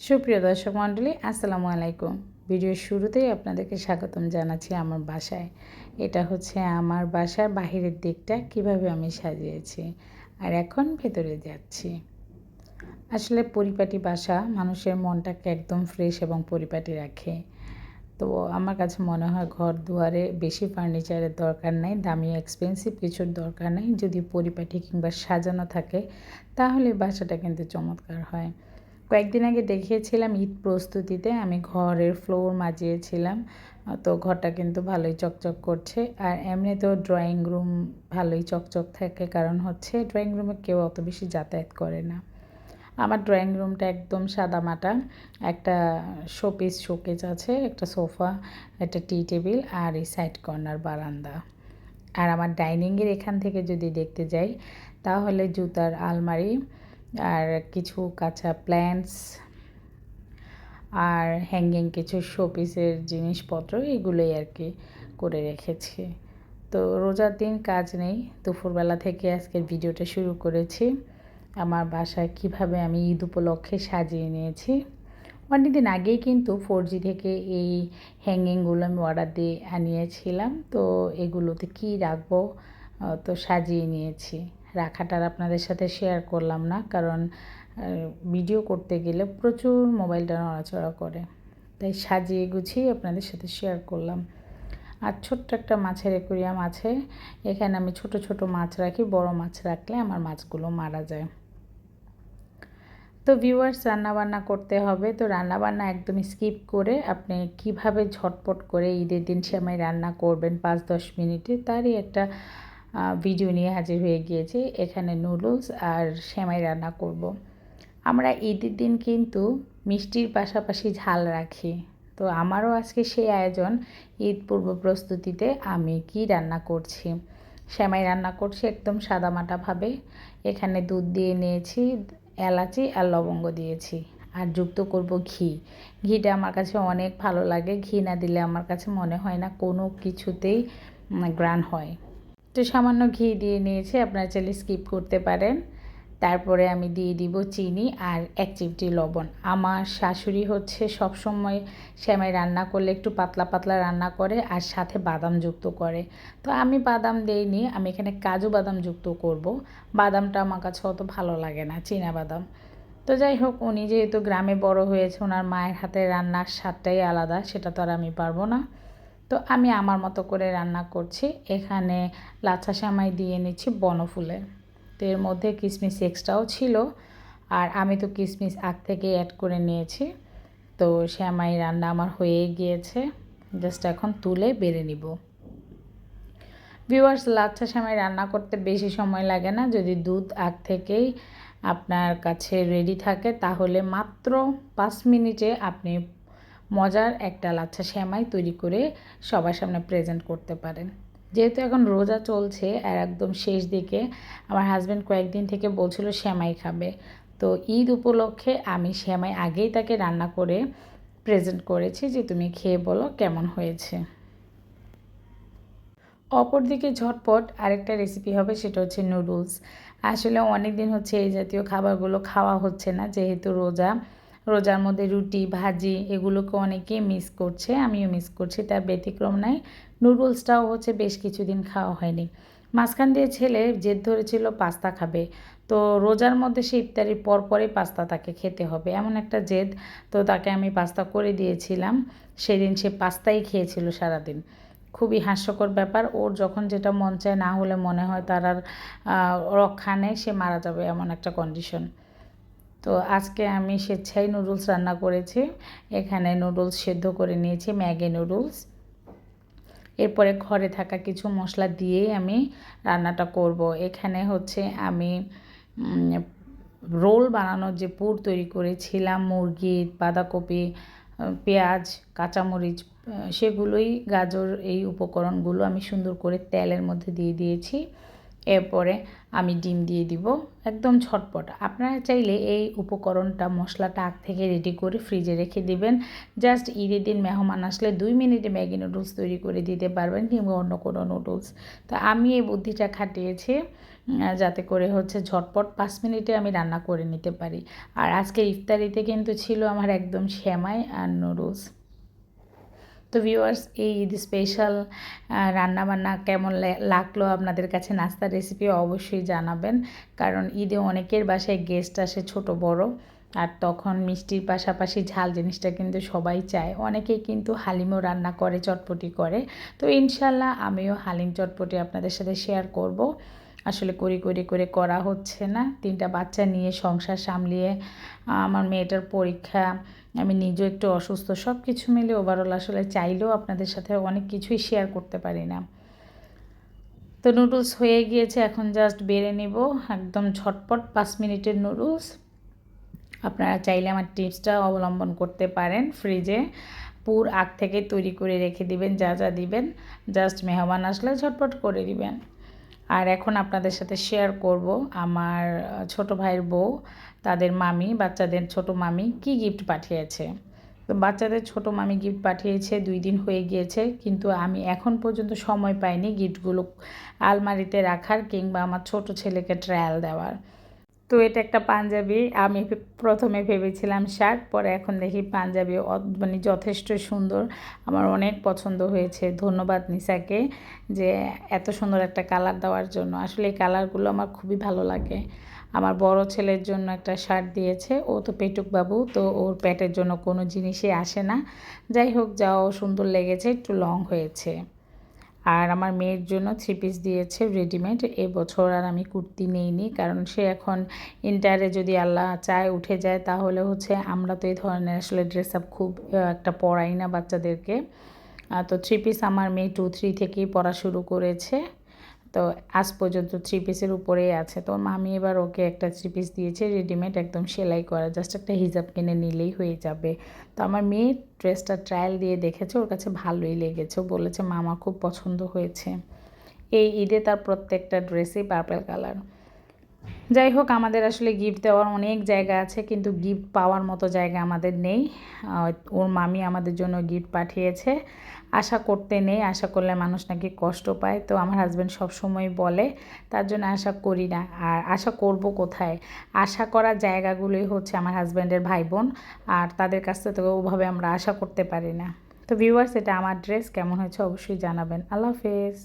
সুপ্রিয় দর্শক মণ্ডলী, আসসালামু আলাইকুম। ভিডিওর শুরুতেই আপনাদেরকে স্বাগতম জানাচ্ছি আমার বাসায়। এটা হচ্ছে আমার বাসার বাহিরের দিকটা, কীভাবে আমি সাজিয়েছি আর এখন ভেতরে যাচ্ছি। আসলে পরিপাটি বাসা, মানুষের মনটাকে একদম ফ্রেশ এবং পরিপাটি রাখে। তো আমার কাছে মনে হয় ঘর দুয়ারে বেশি ফার্নিচারের দরকার নেই, দামি এক্সপেন্সিভ কিছুর দরকার নেই। যদি পরিপাটি কিংবা সাজানো থাকে, তাহলে বাসাটা কিন্তু চমৎকার হয়। কয়েকদিন আগে দেখিয়েছিলাম ঈদ প্রস্তুতিতে, আমি ঘরের ফ্লোর মাজিয়েছিলাম। তো ঘরটা কিন্তু ভালোই চকচক করছে। আর এমনিতেও ড্রয়িং রুম ভালোই চকচক থাকে, কারণ হচ্ছে ড্রয়িং রুমে কেউ অত বেশি যাতায়াত করে না। আমার ড্রয়িং রুমটা একদম সাদামাটা একটা শোপিস শোকেজ আছে, একটা সোফা একটা টি টেবিল আর এই সাইড কর্নার বারান্দা। আর আমার ডাইনিংয়ের এখান থেকে যদি দেখতে যাই, তাহলে জুতার আলমারি আর কিছু কাঁচা প্ল্যান্টস আর হ্যাঙ্গিং কিছু শোপিসের জিনিসপত্র, এগুলোই আর কি করে রেখেছি। তো রোজার দিন কাজ নেই, দুপুরবেলা থেকে আজকের ভিডিওটা শুরু করেছি। আমার বাসায় কীভাবে আমি ঈদ উপলক্ষে সাজিয়ে নিয়েছি। অনেক দিন আগেই কিন্তু ফোর জি থেকে এই হ্যাঙ্গিংগুলো আমি অর্ডার দিয়ে আনিয়েছিলাম। তো এগুলোতে কি রাখব তো সাজিয়ে নিয়েছি। রাখাটার আপনাদের সাথে শেয়ার করলাম না। কারণ ভিডিও করতে গেলে প্রচুর মোবাইলটা নড়াচড়া করে। তাই সাজিয়ে গুছিয়ে আপনাদের সাথে শেয়ার করলাম। আর ছোট্ট একটা মাছের একুরিয়াম আছে। এখানে আমি ছোট ছোট মাছ রাখি, বড় মাছ রাখলে আমার মাছগুলো মারা যায়। তো ভিউয়ার্স রান্নাবান্না করতে হবে। তো রান্নাবান্না একদমই স্কিপ করে আপনি কীভাবে ঝটপট করে ঈদের দিন সেমাই রান্না করবেন পাঁচ দশ মিনিটে, তারই একটা ভিডিও নিয়ে হাজির হয়ে গিয়েছি। এখানে নুডলস আর সেমাই রান্না করব। আমরা ঈদের দিন কিন্তু মিষ্টির পাশাপাশি ঝাল রাখি। তো আমারও আজকে সেই আয়োজন ঈদ পূর্ব প্রস্তুতিতে আমি কি রান্না করছি। সেমাই রান্না করছি একদম সাদামাটাভাবে। এখানে দুধ দিয়ে নিয়েছি, এলাচি আর লবঙ্গ দিয়েছি। আর যুক্ত করব ঘি। ঘিটা আমার কাছে অনেক ভালো লাগে। ঘি না দিলে আমার কাছে মনে হয় না কোনো কিছুতেই গ্রান হয়। তো সামান্য ঘি দিয়ে নিয়েছি, আপনারা চাইলে স্কিপ করতে পারেন। তারপরে আমি দিয়ে দিব চিনি আর এক চিমটি লবণ। আমার শাশুড়ি হচ্ছে সবসময় শ্যামাই রান্না করলে একটু পাতলা পাতলা রান্না করে আর সাথে বাদাম যুক্ত করে। তো আমি বাদাম দেইনি, আমি এখানে কাজু বাদাম যুক্ত করব। বাদামটা আমার কাছে অত ভালো লাগে না, চীনা বাদাম। তো যাই হোক, উনি যেহেতু গ্রামে বড় হয়েছে ওনার মায়ের হাতে রান্নার স্বাদটাই আলাদা, সেটা তো আর আমি পারব না। তো আমি আমার মতো করে রান্না করছি। এখানে লাচ্ছা সামাই দিয়ে নিচ্ছি বনফুলে তো এর মধ্যে কিশমিশ এক্সট্রাও ছিল। আর আমি তো কিশমিশ আগ থেকে অ্যাড করে নিয়েছি। তো শ্যামাই রান্না আমার হয়ে গিয়েছে। জাস্ট এখন তুলে বেড়ে নিব। ভিউয়ার্স, লাচ্ছা শ্যামাই রান্না করতে বেশি সময় লাগে না। যদি দুধ আগ থেকেই আপনার কাছে রেডি থাকে, তাহলে মাত্র পাঁচ মিনিটে আপনি মজার একটা লাচ্ছা শ্যামাই তৈরি করে সবার সামনে প্রেজেন্ট করতে পারেন। যেহেতু এখন রোজা চলছে আর একদম শেষ দিকে, আমার হাজব্যান্ড কয়েকদিন থেকে বলছিল শ্যামাই খাবে। তো ঈদ উপলক্ষে আমি শ্যামাই আগেই তাকে রান্না করে প্রেজেন্ট করেছি যে তুমি খেয়ে বলো কেমন হয়েছে। অপরদিকে ঝটপট আরেকটা রেসিপি হবে, সেটা হচ্ছে নুডলস আসলে অনেক দিন হচ্ছে এই জাতীয় খাবারগুলো খাওয়া হচ্ছে না, যেহেতু রোজা। রোজার মধ্যে রুটি, ভাজি এগুলোকে অনেকেই মিস করছে, আমিও মিস করছি তার ব্যতিক্রম নাই নুডলসটাও হচ্ছে বেশ কিছুদিন খাওয়া হয়নি। মাঝখান দিয়ে ছেলে জেদ ধরেছিল পাস্তা খাবে। তো রোজার মধ্যে সে ইফতারির পর পরে পাস্তা তাকে খেতে হবে। এমন একটা জেদ, তো তাকে আমি পাস্তা করে দিয়েছিলাম। সেদিন সে পাস্তাই খেয়েছিল সারাদিন। খুবই হাস্যকর ব্যাপার। ওর যখন যেটা মন চায় না হলে মনে হয় তার আর রক্ষা নেই, সে মারা যাবে এমন একটা কন্ডিশন তো আজকে আমি স্বেচ্ছাই নুডলস রান্না করেছি। এখানে নুডলস সেদ্ধ করে নিয়েছি, ম্যাগি নুডলস। এরপরে ঘরে থাকা কিছু মশলা দিয়েই আমি রান্নাটা করব। এখানে হচ্ছে আমি রোল বানানোর যে পুর তৈরি করেছিলাম, মুরগি, বাঁধাকপি পেঁয়াজ, কাঁচামরিচ সেগুলোই গাজর এই উপকরণগুলো আমি সুন্দর করে তেলের মধ্যে দিয়ে দিয়েছি। এরপরে আমি ডিম দিয়ে দিব একদম ছটপট আপনারা চাইলে এই উপকরণটা, মশলাটা আগ থেকে রেডি করে ফ্রিজে রেখে দিবেন। জাস্ট ঈদের দিন মেহমান আসলে দুই মিনিটে ম্যাগি নুডলস তৈরি করে দিতে পারবেন কিংবা অন্য কোনো নুডলস তো আমি এই বুদ্ধিটা খাটিয়েছি যাতে করে হচ্ছে ঝটপট পাঁচ মিনিটে আমি রান্না করে নিতে পারি। আর আজকে ইফতারিতে কিন্তু ছিল আমার একদম শ্যামাই আর নুডলস তো ভিউয়ার্স এই ঈদ স্পেশাল রান্নাবান্না কেমন লাগল আপনাদের কাছে নাস্তার রেসিপি অবশ্যই জানাবেন। কারণ ঈদে অনেকের বাসায় গেস্ট আসে ছোট, বড়। আর তখন মিষ্টির পাশাপাশি ঝাল জিনিসটা কিন্তু সবাই চায়। অনেকেই কিন্তু হালিমও রান্না করে, চটপটি করে। তো ইনশাল্লাহ আমিও হালিম চটপটি আপনাদের সাথে শেয়ার করব। আসলে করি করি, করে করা হচ্ছে না। তিনটা বাচ্চা নিয়ে সংসার সামলিয়ে, আমার মেয়েটার পরীক্ষা, আমি নিজেও একটু অসুস্থ সব কিছু মিলে ওভারঅল আসলে চাইলেও আপনাদের সাথে অনেক কিছুই শেয়ার করতে পারি না। তো নুডলস হয়ে গিয়েছে, এখন জাস্ট বেড়ে নেব। একদম ঝটপট পাঁচ মিনিটের নুডলস আপনারা চাইলে আমার টিপসটা অবলম্বন করতে পারেন। ফ্রিজে পুর আগ থেকে তৈরি করে রেখে দিবেন, যা যা দিবেন জাস্ট মেহমান আসলে ঝটপট করে দিবেন। আর এখন আপনাদের সাথে শেয়ার করব আমার ছোট ভাইয়ের বউ, তাদের মামি, বাচ্চাদের ছোট মামি কি গিফট পাঠিয়েছে। তো বাচ্চাদের ছোট মামি গিফট পাঠিয়েছে, দুই দিন হয়ে গিয়েছে, কিন্তু আমি এখন পর্যন্ত সময় পাইনি গিফটগুলো আলমারিতে রাখার কিংবা আমার ছোট ছেলেকে ট্রায়াল দেওয়ার। তো এটা একটা পাঞ্জাবি। আমি প্রথমে ভেবেছিলাম শার্ট, পরে এখন দেখি পাঞ্জাবি মানে যথেষ্ট সুন্দর। আমার অনেক পছন্দ হয়েছে। ধন্যবাদ নিসাকে যে এত সুন্দর একটা কালার দেওয়ার জন্য। আসলে এই কালারগুলো আমার খুবই ভালো লাগে। আমার বড় ছেলের জন্য একটা শার্ট দিয়েছে। ও তো পেটুক বাবু, তো ওর প্যাটের জন্য কোনো জিনিসই আসে না। যাই হোক, যাও, সুন্দর লেগেছে, একটু লং হয়েছে। আর আমার মেয়ের জন্য থ্রি পিস দিয়েছে রেডিমেড এবছর আর আমি কুর্তি নেইনি, কারণ সে এখন ইন্টারে যদি আল্লাহ চায় উঠে যায়, তাহলে হচ্ছে আমরা তো এই ধরনের আসলে ড্রেস আপ খুব একটা পড়াই না বাচ্চাদেরকে। তো থ্রি পিস আমার মেয়ে টু থ্রি থেকেই পড়া শুরু করেছে। তো আজ পর্যন্ত থ্রি পিসের উপরেই আছে। তো মামি এবার ওকে একটা থ্রি পিস দিয়েছে রেডিমেড একদম সেলাই করা। জাস্ট একটা হিজাব কিনে নিলেই হয়ে যাবে। তো আমার মেয়ে ড্রেসটা ট্রায়াল দিয়ে দেখেছে, ওর কাছে ভালোই লেগেছে। বলেছে, মামা, খুব পছন্দ হয়েছে। এই ঈদে তার প্রত্যেকটা ড্রেসই পার্পেল কালার যাই হোক, আমাদের আসলে গিফট দেওয়ার অনেক জায়গা আছে, কিন্তু গিফট পাওয়ার মতো জায়গা আমাদের নেই। ওর মামি আমাদের জন্য গিফট পাঠিয়েছে। আশা করতে নেই, আশা করলে মানুষ নাকি কষ্ট পায়। তো আমার হাজব্যান্ড সবসময় বলে, তার জন্য আশা করি না। আর আশা করব কোথায়? আশা করার জায়গাগুলোই হচ্ছে আমার হাজব্যান্ডের ভাই বোন আর তাদের কাছ থেকে ওভাবে আমরা আশা করতে পারি না। তো ভিউয়ার্স এটা আমার ড্রেস কেমন হয়েছে অবশ্যই জানাবেন। আল্লাহ হাফেজ।